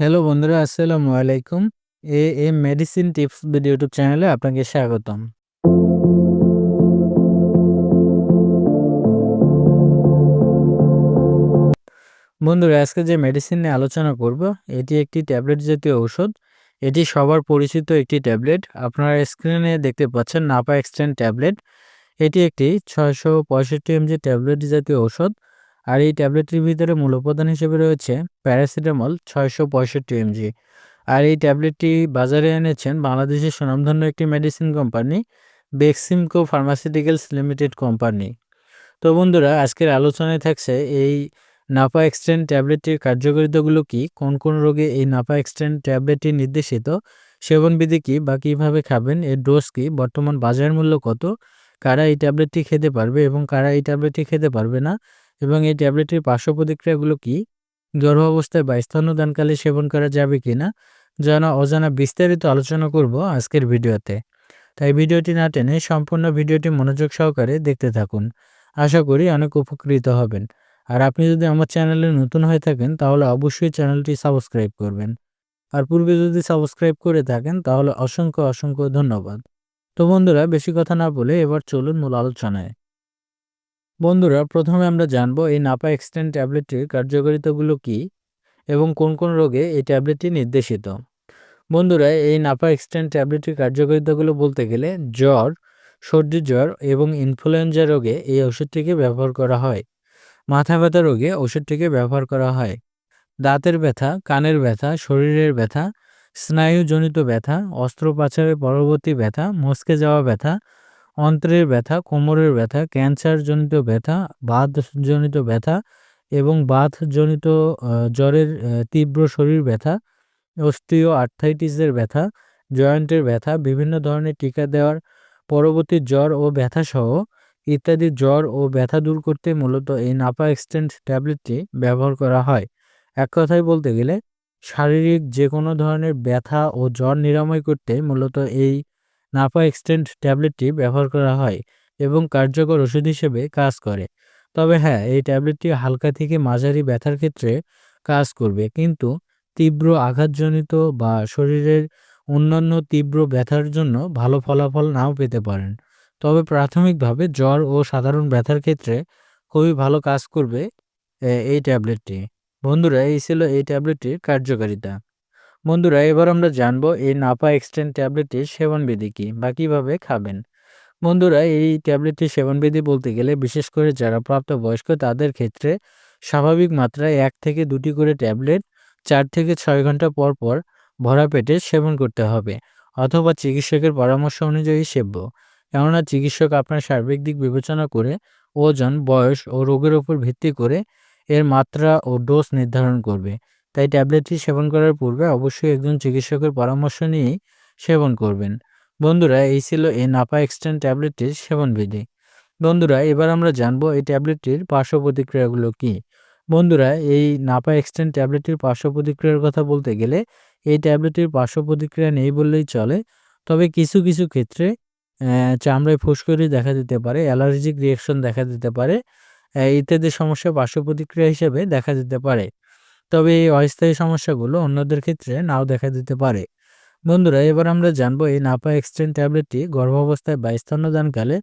Hello বন্ধুরা, আসসালামু আলাইকুম। A M medicine tips video YouTube চ্যানেলে আপনাকে স্বাগতম। বন্ধুরা, আজকে যে মেডিসিন নিয়ে আলোচনা করব, এটি একটি ট্যাবলেট জাতীয় ঔষধ। এটি সবার পরিচিত একটি ট্যাবলেট আপনারা স্ক্রিনে দেখতে পাচ্ছেন নাপা এক্সটেন্ড ট্যাবলেট এটি একটি ছয়শো পঁয়ষট্টি এমজি ট্যাবলেট জাতীয় ঔষধ। আর এই ট্যাবলেটটির ভিতরে মূল উপাদান হিসেবে রয়েছে প্যারাসিটামল ছয়শো পঁয়ষট্টি এমজি। আর এই ট্যাবলেটটি বাজারে এনেছেন বাংলাদেশের সুনামধন্য একটি medicine company, Beximco pharmaceuticals limited company. তো বন্ধুরা, আজকের আলোচনায় থাকছে এই নাপা এক্সটেন্ড ট্যাবলেটটির কার্যকারিতাগুলো কি, কোন কোন রোগে এই নাপা এক্সটেন্ড ট্যাবলেটটি নির্দেশিত, সেবনবিধি কী বা কীভাবে খাবেন, এর ডোজ কী, বর্তমান বাজার মূল্য কত, কারা এই ট্যাবলেটটি খেতে পারবে এবং কারা এই ট্যাবলেটটি খেতে পারবে না এবং এই ট্যাবলেটটির পার্শ্ব প্রতিক্রিয়াগুলো কি? গর্ভাবস্থায় বা স্তন্যদানকালে সেবন করা যাবে কি না জানা অজানা বিস্তারিত আলোচনা করব আজকের ভিডিওতে। তাই ভিডিওটি না টেনে সম্পূর্ণ ভিডিওটি মনোযোগ সহকারে দেখতে থাকুন। আশা করি অনেক উপকৃত হবেন। আর আপনি যদি আমার চ্যানেলে নতুন হয়ে থাকেন, তাহলে অবশ্যই চ্যানেলটি সাবস্ক্রাইব করবেন। আর পূর্বে যদি সাবস্ক্রাইব করে থাকেন, তাহলে অসংখ্য অসংখ্য ধন্যবাদ। তো বন্ধুরা, বেশি কথা না বলে এবার চলুন মূল আলোচনায়। বন্ধুরা, প্রথমে আমরা জানব এই নাপা এক্সটেন্ড ট্যাবলেটটির কার্যকারিতাগুলো কি এবং কোন কোন রোগে এই ট্যাবলেটটি নির্দেশিত। বন্ধুরা, এই নাপা এক্সটেন্ড ট্যাবলেটটির কার্যকারিতাগুলো বলতে গেলে জ্বর, সর্দি জ্বর এবং ইনফ্লুয়েঞ্জা রোগে এই ওষুধটিকে ব্যবহার করা হয়। মাথা ব্যথা রোগে ওষুধটিকে ব্যবহার করা হয়। দাঁতের ব্যথা, কানের ব্যথা, শরীরের ব্যথা, স্নায়ুজনিত ব্যথা অস্ত্রোপচারের পরবর্তী ব্যথা, মস্কে যাওয়া ব্যথা অন্ত্রের ব্যথা, কোমরের ব্যথা ক্যান্সারজনিত ব্যথা বাতজনিত ব্যথা এবং বাতজনিত জ্বরের তীব্র শরীর ব্যথা অস্ট্রিও আর্থাইটিসের ব্যথা, জয়েন্টের ব্যথা, বিভিন্ন ধরনের টিকা দেওয়ার পরবর্তী জ্বর ও ব্যথা সহ ইত্যাদি জ্বর ও ব্যথা দূর করতে মূলত এই নাপা এক্সটেন্ড ট্যাবলেটটি ব্যবহার করা হয়। এক কথায় বলতে গেলে, শারীরিক যে কোনো ধরনের ব্যথা ও জ্বর নিরাময় করতে মূলত এই নাপা এক্সটেন্ড ট্যাবলেটটি ব্যবহার করা হয় এবং কার্যকর ওষুধ হিসেবে কাজ করে। তবে হ্যাঁ এই ট্যাবলেটটি হালকা থেকে মাঝারি ব্যথার ক্ষেত্রে কাজ করবে, কিন্তু তীব্র আঘাতজনিত বা শরীরের অন্যান্য তীব্র ব্যথার জন্য ভালো ফলাফল নাও পেতে পারেন। তবে প্রাথমিকভাবে জ্বর ও সাধারণ ব্যথার ক্ষেত্রে খুবই ভালো কাজ করবে এই ট্যাবলেটটি। বন্ধুরা, এই ছিল এই ট্যাবলেটটির কার্যকারিতা। বন্ধুরা, এবার আমরা জানব এই নাপা এক্সটেন্ড ট্যাবলেটটির সেবনবিধি কী বা কীভাবে খাবেন? বন্ধুরা, এই ট্যাবলেটটির সেবনবিধি বলতে গেলে বিশেষ করে যারা প্রাপ্তবয়স্ক তাদের ক্ষেত্রে স্বাভাবিক মাত্রায় এক থেকে দুটি করে ট্যাবলেট চার থেকে ছয় ঘণ্টা পর পর ভরা পেটে সেবন করতে হবে অথবা চিকিৎসকের পরামর্শ অনুযায়ী সেব্য কেননা চিকিৎসক আপনার সার্বিক দিক বিবেচনা করে ওজন, বয়স ও রোগের উপর ভিত্তি করে এর মাত্রা ও ডোজ নির্ধারণ করবে। তাই ট্যাবলেটটি সেবন করার পূর্বে অবশ্যই একজন চিকিৎসকের পরামর্শ নিয়েই সেবন করবেন। বন্ধুরা, এই ছিল এই নাপা এক্সটেন্ড ট্যাবলেটটির সেবনবিধি। বন্ধুরা, এবার আমরা জানব এই ট্যাবলেটটির পার্শ্ব প্রতিক্রিয়াগুলো কী। বন্ধুরা, এই নাপা এক্সটেন্ড ট্যাবলেটটির পার্শ্ব প্রতিক্রিয়ার কথা বলতে গেলে এই ট্যাবলেটটির পার্শ্ব প্রতিক্রিয়া নেই বললেই চলে। তবে কিছু কিছু ক্ষেত্রে চামড়ায় ফুসকুড়ি দেখা দিতে পারে, অ্যালার্জিক রিয়াকশন দেখা দিতে পারে ইত্যাদি সমস্যা পার্শ্ব প্রতিক্রিয়া হিসেবে দেখা দিতে পারে। তবে এই অস্থায়ী সমস্যাগুলো অন্যদের ক্ষেত্রে নাও দেখা দিতে পারে। বন্ধুরা, এবার আমরা জানব এই নাপা এক্সটেন্ড ট্যাবলেটটি গর্ভাবস্থায় বা স্তন্যদানকালে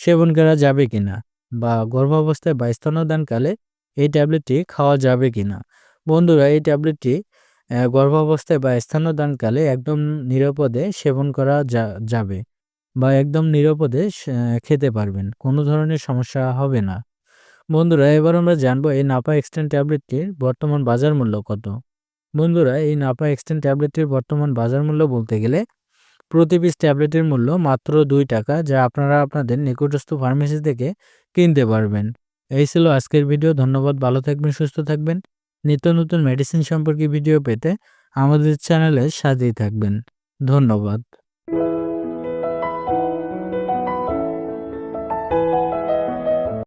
সেবন করা যাবে কিনা বা গর্ভাবস্থায় বা স্তন্যদানকালে এই ট্যাবলেটটি খাওয়া যাবে কিনা। বন্ধুরা, এই ট্যাবলেটটি গর্ভাবস্থায় বা স্তন্যদানকালে একদম নিরাপদে সেবন করা যাবে বা একদম নিরাপদে খেতে পারবেন। কোনো ধরনের সমস্যা হবে না। বন্ধুরা, এবার আমরা জানব এই নাপা এক্সটেন্ড ট্যাবলেটটির বর্তমান বাজার মূল্য কত। বন্ধুরা, এই নাপা এক্সটেন্ড ট্যাবলেটটির বর্তমান বাজার মূল্য বলতে গেলে প্রতি পিস ট্যাবলেটের মূল্য মাত্র দুই টাকা, যা আপনারা আপনাদের নিকটস্থ ফার্মেসি থেকে কিনতে পারবেন। এই ছিল আজকের ভিডিও, ধন্যবাদ, ভালো থাকবেন, সুস্থ থাকবেন। নিত্য নতুন মেডিসিন সম্পর্কে ভিডিও পেতে আমাদের চ্যানেলের সাথেই থাকবেন। ধন্যবাদ।